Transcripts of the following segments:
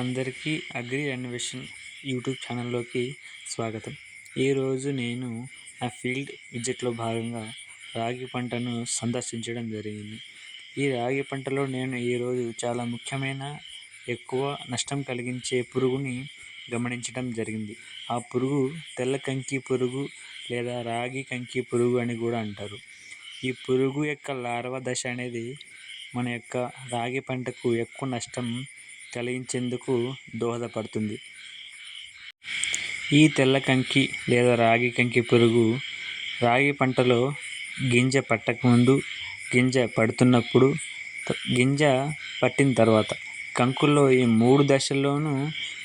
అందరికీ agri అన్వేషన్ YouTube ఛానల్లోకి స్వాగతం. ఈరోజు నేను నా ఫీల్డ్ విజిట్లో భాగంగా రాగి పంటను సందర్శించడం జరిగింది. ఈ రాగి పంటలో నేను ఈరోజు చాలా ముఖ్యమైన ఎక్కువ నష్టం కలిగించే పురుగుని గమనించడం జరిగింది. ఆ పురుగు తెల్ల కంకి పురుగు లేదా రాగి కంకి పురుగు అని కూడా అంటారు. ఈ పురుగు యొక్క లార్వ దశ అనేది మన యొక్క రాగి పంటకు ఎక్కువ నష్టం కలిగించేందుకు దోహదపడుతుంది. ఈ తెల్ల కంకి లేదా రాగి కంకి పురుగు రాగి పంటలో గింజ పట్టకముందు గింజ పడుతున్నప్పుడు గింజ పట్టిన తర్వాత కంకుల్లో ఈ మూడు దశల్లోనూ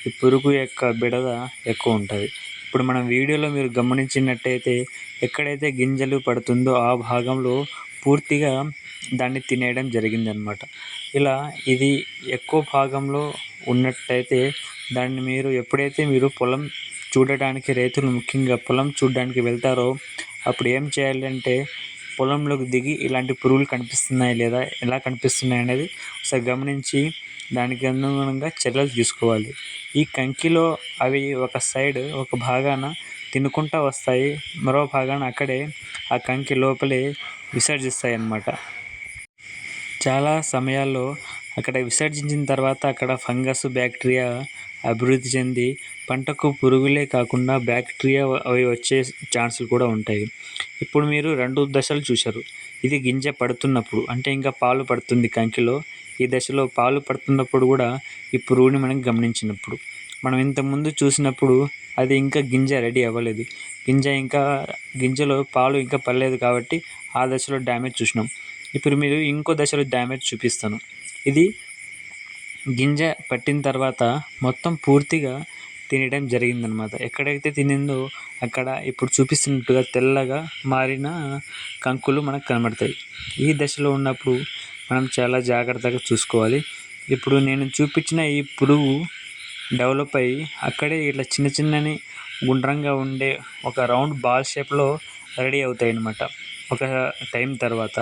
ఈ పురుగు యొక్క బిడద ఎక్కువ ఉంటుంది. ఇప్పుడు మనం వీడియోలో మీరు గమనించినట్టయితే ఎక్కడైతే గింజలు పడుతుందో ఆ భాగంలో పూర్తిగా దాన్ని తినేయడం జరిగిందనమాట ఇలా ఇది ఎక్కువ భాగంలో ఉన్నట్టయితే దాన్ని మీరు ఎప్పుడైతే మీరు పొలం చూడడానికి రైతులు ముఖ్యంగా పొలం చూడడానికి వెళ్తారో అప్పుడు ఏం చేయాలంటే పొలంలోకి దిగి ఇలాంటి పురుగులు కనిపిస్తున్నాయి లేదా ఎలా కనిపిస్తున్నాయి అనేది ఒకసారి గమనించి దానికి అనుగుణంగా చర్యలు తీసుకోవాలి. ఈ కంకిలో అవి ఒక సైడ్ ఒక భాగాన తినుకుంటూ వస్తాయి మరో భాగాన అక్కడే ఆ కంకి లోపలే విసర్జిస్తాయి అన్నమాట చాలా సమయాల్లో అక్కడ విసర్జించిన తర్వాత అక్కడ ఫంగస్ బ్యాక్టీరియా అభివృద్ధి చెంది పంటకు పురుగులే కాకుండా బ్యాక్టీరియా అవి వచ్చే ఛాన్సులు కూడా ఉంటాయి. ఇప్పుడు మీరు రెండు దశలు చూశారు. ఇది గింజ పడుతున్నప్పుడు అంటే ఇంకా పాలు పడుతుంది కంకిలో. ఈ దశలో పాలు పడుతున్నప్పుడు కూడా ఈ పురుగుని మనం గమనించినప్పుడు. మనం ఇంతకుముందు చూసినప్పుడు అది ఇంకా గింజ రెడీ అవ్వలేదు. గింజ ఇంకా గింజలో పాలు ఇంకా పడలేదు కాబట్టి ఆ దశలో డ్యామేజ్ చూసినాం. ఇప్పుడు మీరు ఇంకో దశలో డ్యామేజ్ చూపిస్తాను. ఇది గింజ పట్టిన తర్వాత మొత్తం పూర్తిగా తినడం జరిగిందనమాట ఎక్కడైతే తినిందో అక్కడ ఇప్పుడు చూపిస్తున్నట్టుగా తెల్లగా మారిన కంకులు మనకు కనబడతాయి. ఈ దశలో ఉన్నప్పుడు మనం చాలా జాగ్రత్తగా చూసుకోవాలి. ఇప్పుడు నేను చూపించిన ఈ పురుగు డెవలప్ అయ్యి అక్కడే ఇట్లా చిన్న చిన్నని గుండ్రంగా ఉండే ఒక రౌండ్ బాల్ షేప్లో రెడీ అవుతాయి అన్నమాట ఒక టైం తర్వాత.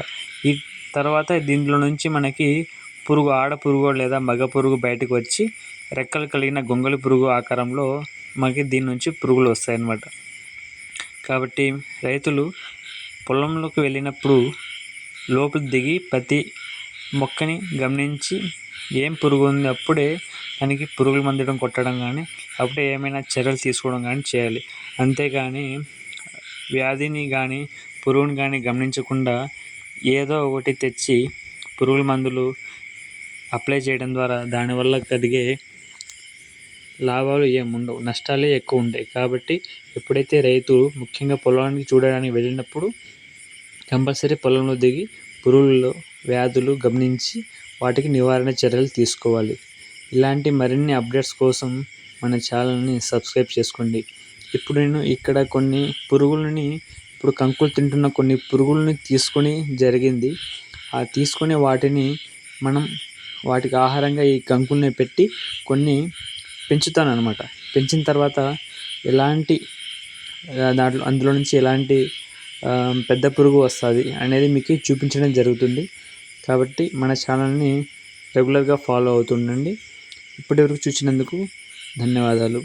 ఈ తర్వాత దీంట్లో నుంచి మనకి పురుగు ఆడ పురుగు లేదా మగ పురుగు బయటకు వచ్చి రెక్కలు కలిగిన గొంగళి పురుగు ఆకారంలో మనకి దీని నుంచి పురుగులు వస్తాయన్నమాట. కాబట్టి రైతులు పొలంలోకి వెళ్ళినప్పుడు లోపల దిగి ప్రతి మొక్కని గమనించి ఏం పురుగు ఉంది అప్పుడే దానికి పురుగులు మందడం కొట్టడం కానీ అప్పుడే ఏమైనా చర్యలు తీసుకోవడం కానీ చేయాలి. అంతేగాని వ్యాధిని కానీ పురుగుని కానీ గమనించకుండా ఏదో ఒకటి తెచ్చి పురుగుల మందులు అప్లై చేయడం ద్వారా దానివల్ల కలిగే లాభాలు ఏముండవు. నష్టాలే ఎక్కువ ఉంటాయి. కాబట్టి ఎప్పుడైతే రైతు ముఖ్యంగా పొలానికి చూడడానికి వెళ్ళినప్పుడు కంపల్సరీ పొలంలో దిగి పురుగుల్లో వ్యాధులు గమనించి వాటికి నివారణ చర్యలు తీసుకోవాలి. ఇలాంటి మరిన్ని అప్డేట్స్ కోసం మన ఛానల్ని సబ్స్క్రైబ్ చేసుకోండి. ఇప్పుడు నేను ఇక్కడ కొన్ని పురుగులని ఇప్పుడు కంకులు తింటున్న కొన్ని పురుగులని తీసుకొని జరిగింది. ఆ తీసుకొని వాటిని మనం వాటికి ఆహారంగా ఈ కంకుల్ని పెట్టి కొన్ని పెంచుతాను అనమాట పెంచిన తర్వాత ఎలాంటి దాంట్లో అందులో నుంచి ఎలాంటి పెద్ద పురుగు వస్తుంది అనేది మీకు చూపించడం జరుగుతుంది. కాబట్టి మన ఛానల్ని రెగ్యులర్గా ఫాలో అవుతుండండి. ఇప్పటివరకు చూసినందుకు ధన్యవాదాలు.